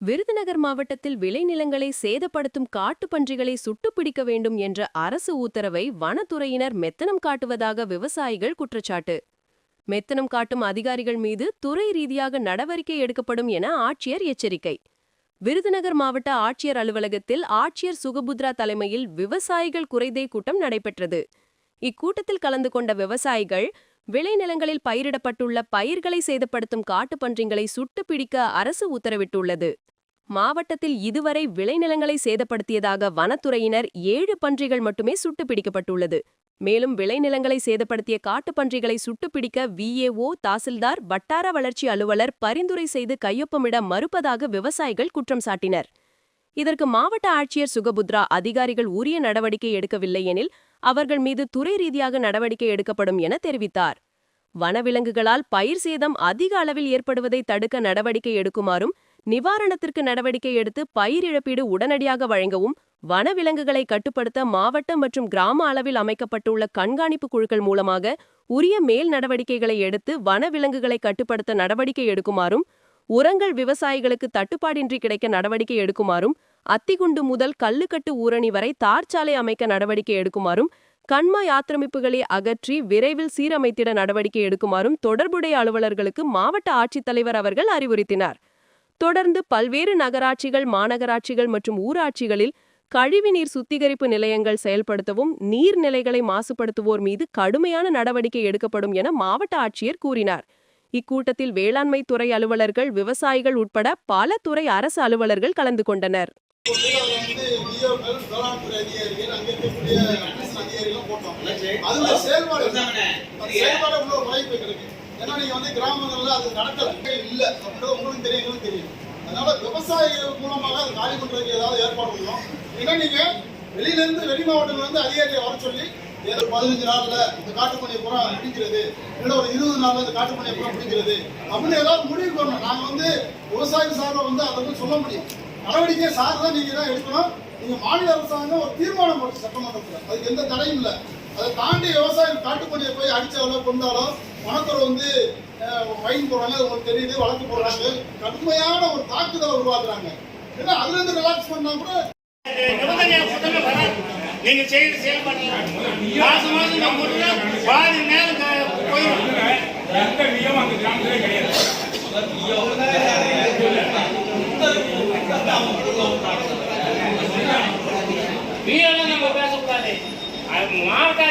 விருதுநகர் மாவட்டத்தில் விளைநிலங்களை சேதப்படுத்தும் காட்டுப்பன்றிகளை சுட்டுப்பிடிக்க வேண்டும் என்ற அரசு உத்தரவை வனத்துறையினர் மெத்தனம் காட்டுவதாக விவசாயிகள் குற்றச்சாட்டு. மெத்தனம் காட்டும் அதிகாரிகள் மீது துறை ரீதியாக நடவடிக்கை எடுக்கப்படும் என ஆட்சியர் எச்சரிக்கை. விருதுநகர் மாவட்ட ஆட்சியர் அலுவலகத்தில் ஆட்சியர் சுகபுத்ரா தலைமையில் விவசாயிகள் குறைதே கூட்டம் நடைபெற்றது. இக்கூட்டத்தில் கலந்து கொண்ட விவசாயிகள் விளைநிலங்களில் பயிரிடப்பட்டுள்ள பயிர்களை சேதப்படுத்தும் காட்டுப்பன்றிகளை சுட்டு பிடிக்க அரசு உத்தரவிட்டுள்ளது. மாவட்டத்தில் இதுவரை விளைநிலங்களை சேதப்படுத்தியதாக வனத்துறையினர் ஏழு பன்றிகள் மட்டுமே சுட்டு பிடிக்கப்பட்டுள்ளது மேலும் விளைநிலங்களை சேதப்படுத்திய காட்டுப்பன்றிகளை சுட்டுப்பிடிக்க விஏஓ தாசில்தார் வட்டார வளர்ச்சி அலுவலர் பரிந்துரை செய்து கையொப்பமிட மறுப்பதாக விவசாயிகள் குற்றம் சாட்டினர். இதற்கு மாவட்ட ஆட்சியர் சுகபுத்ரா அதிகாரிகள் உரிய நடவடிக்கை எடுக்கவில்லை எனில் அவர்கள் மீது துறை ரீதியாக நடவடிக்கை எடுக்கப்படும் என தெரிவித்தார். வனவிலங்குகளால் பயிர் சேதம் அதிக அளவில் ஏற்படுவதை தடுக்க நடவடிக்கை எடுக்குமாறும் நிவாரணத்திற்கு நடவடிக்கை எடுத்து பயிர் இழப்பீடு உடனடியாக வழங்கவும் வனவிலங்குகளை கட்டுப்படுத்த மாவட்ட மற்றும் கிராம அளவில் அமைக்கப்பட்டுள்ள கண்காணிப்பு குழுக்கள் மூலமாக உரிய மேல் நடவடிக்கைகளை எடுத்து வனவிலங்குகளை கட்டுப்படுத்த நடவடிக்கை எடுக்குமாறும் உரங்கள் விவசாயிகளுக்கு தட்டுப்பாடின்றி கிடைக்க நடவடிக்கை எடுக்குமாறும் அத்திகுண்டு முதல் கல்லுக்கட்டு ஊரணி வரை தார்ச்சாலை அமைக்க நடவடிக்கை எடுக்குமாறும் கண்மாய் ஆக்கிரமிப்புகளை அகற்றி விரைவில் சீரமைத்திட நடவடிக்கை எடுக்குமாறும் தொடர்புடைய அலுவலர்களுக்கு மாவட்ட ஆட்சித்தலைவர் அவர்கள் அறிவுறுத்தினார். தொடர்ந்து பல்வேறு நகராட்சிகள் மாநகராட்சிகள் மற்றும் ஊராட்சிகளில் கழிவுநீர் சுத்திகரிப்பு நிலையங்கள் செயல்படுத்தவும் நீர்நிலைகளை மாசுபடுத்துவோர் மீது கடுமையான நடவடிக்கை எடுக்கப்படும் என மாவட்ட ஆட்சியர் கூறினார். இக்கூட்டத்தில் வேளாண்மை துறை அலுவலர்கள் விவசாயிகள் உட்பட பல துறை அரசு அலுவலர்கள் கலந்து கொண்டனர். அதுல ஏன்னா நீங்க வந்து கிராமங்கள்ல அது நடக்கல. இல்ல. அப்படின்றது உங்களுக்கு தெரியும் எங்களுக்கு தெரியும். அதனால விவசாயிகள் மூலமாக அது காலி பண்றதுக்கு ஏதாவது ஏற்பாடு பண்ணணும். ஏன்னா நீங்க வெளியில இருந்து வெளி மாவட்டங்கள் வந்து அதிகாரியை வர சொல்லி ஏதோ பதினஞ்சு நாள்ல இந்த காட்டுப்பணியை பூரா பிடிக்கிறது இல்லை ஒரு இருபது நாள்ல இந்த காட்டுப்பணியை பூரா பிடிக்கிறது அப்படின்னு ஏதாவது முடிவு பண்ணணும். நாங்க வந்து விவசாயி சார்பை வந்து அதை வந்து சொல்ல முடியும். நடவடிக்கை சார் தான் நீங்க தான் எடுக்கணும். நீங்க மாநில அரசாங்கம் ஒரு தீர்மானம் போட்டு சட்டமன்றத்தில். அதுக்கு எந்த தடையும் இல்லை. அதை தாண்டி விவசாயம் காட்டுப்பணியை போய் அடிச்சாலோ கொண்டாலோ வனத்துறை வந்து ஃபைன் போடுறாங்க உங்களுக்கு தெரியுது வழக்கு போடுறாங்க. கடுமையான ஒரு தாக்குதலை உருவாக்குறாங்க. ஏன்னா அதுல இருந்து ரிலாக்ஸ் பண்ணா கூட நீங்க செய்யற செயல்பாடு மாசம் மாசம் பாதி நேரம் போயிடும். எந்த நியமம் அந்த கிராமத்திலே கிடையாது. நம்ம பேசக்கூடாது. மாவட்ட